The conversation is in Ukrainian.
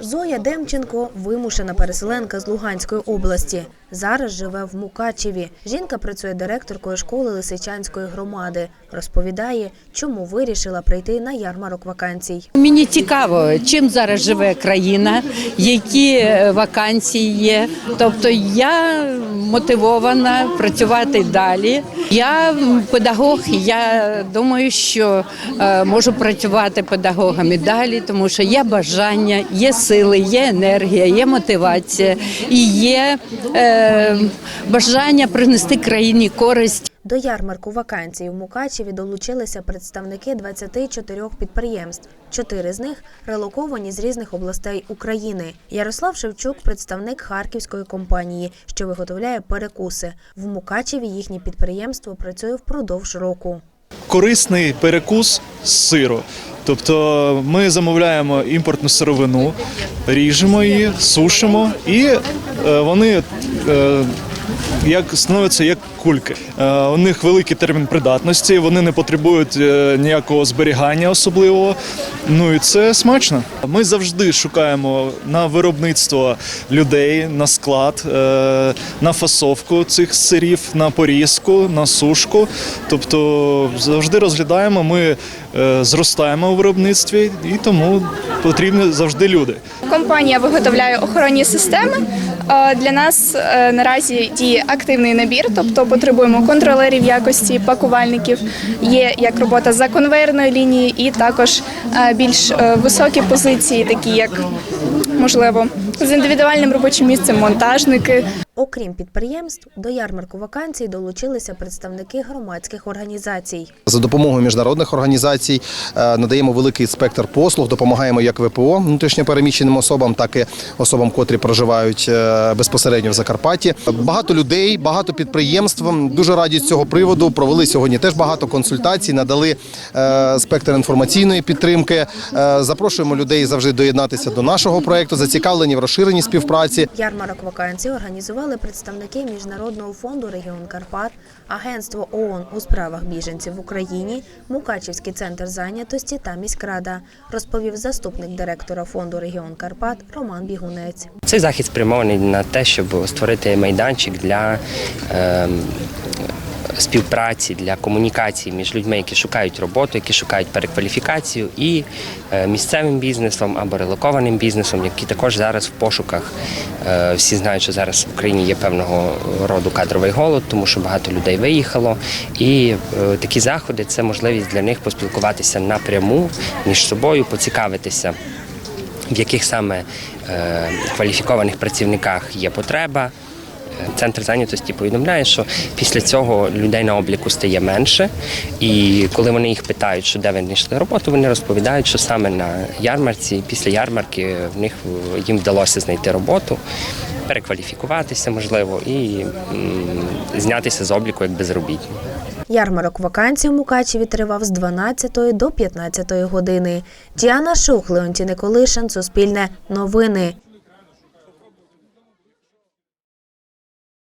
Зоя Демченко вимушена переселенка з Луганської області. Зараз живе в Мукачеві. Жінка працює директоркою школи Лисичанської громади. Розповідає, чому вирішила прийти на ярмарок вакансій. Мені цікаво, чим зараз живе країна, які е, вакансії є. Тобто я мотивована працювати далі. Я педагог, я думаю, що е, можу працювати педагогами далі, тому що є бажання, є сили, є енергія, є мотивація і є е, бажання принести країні користь. До ярмарку вакансій у Мукачеві долучилися представники 24 підприємств. Чотири з них релоковані з різних областей України. Ярослав Шевчук – представник харківської компанії, що виготовляє перекуси. В Мукачеві їхнє підприємство працює впродовж року. корисний перекус з сиру. Тобто ми замовляємо імпортну сировину, ріжемо її, сушимо, і е, вони е, як становляться як кульки. Е, у них великий термін придатності, вони не потребують е, ніякого зберігання особливого. Ну і це смачно. Ми завжди шукаємо на виробництво людей, на склад, е, на фасовку цих сирів, на порізку, на сушку. Тобто завжди розглядаємо, ми зростаємо у виробництві і тому потрібні завжди люди. Компанія виготовляє охоронні системи. Е, Для нас е, наразі діє активний набір, тобто потребуємо контролерів якості, пакувальників. Є як робота за конвейерною лінією, і також е, більш високі позиції, такі як можливо з індивідуальним робочим місцем, монтажники. Окрім підприємств, до ярмарку вакансій долучилися представники громадських організацій. За допомогою міжнародних організацій е, надаємо великий спектр послуг, допомагаємо як ВПО внутрішньопереміщеним особам, так і особам, котрі проживають е, безпосередньо в Закарпатті. Багато людей, багато підприємств дуже раді з цього приводу. Провели сьогодні теж багато консультацій, надали е, спектр інформаційної підтримки. Запрошуємо людей завжди доєднатися до нашого проекту, зацікавлені в розширенні співпраці. Ярмарок вакансій організували представники Міжнародного фонду регіон Карпат, Агентство ООН у справах біженців в Україні, Мукачівський центр зайнятості та міськрада, розповів заступник директора фонду регіон Карпат Роман Бігунець. Цей захід спрямований на те, щоб створити майданчик для ем, співпраці, для комунікації між людьми, які шукають роботу, які шукають перекваліфікацію, і е, місцевим бізнесом або релокованим бізнесом, які також зараз в пошуках. Е, Всі знають, що зараз в Україні є певного роду кадровий голод, тому що багато людей виїхало. І е, такі заходи це можливість для них поспілкуватися напряму між собою, поцікавитися в яких саме кваліфікованих працівниках є потреба. Центр зайнятості повідомляє, що після цього людей на обліку стає менше, і коли вони їх питають, що де ви знайшли роботу, вони розповідають, що саме на ярмарці, після ярмарки в них їм вдалося знайти роботу, перекваліфікуватися можливо і знятися з обліку як безробітні. Ярмарок вакансій у Мукачеві тривав з 12 до 15 години. Діана Шух, Леонтій Николишин, Суспільне, Новини.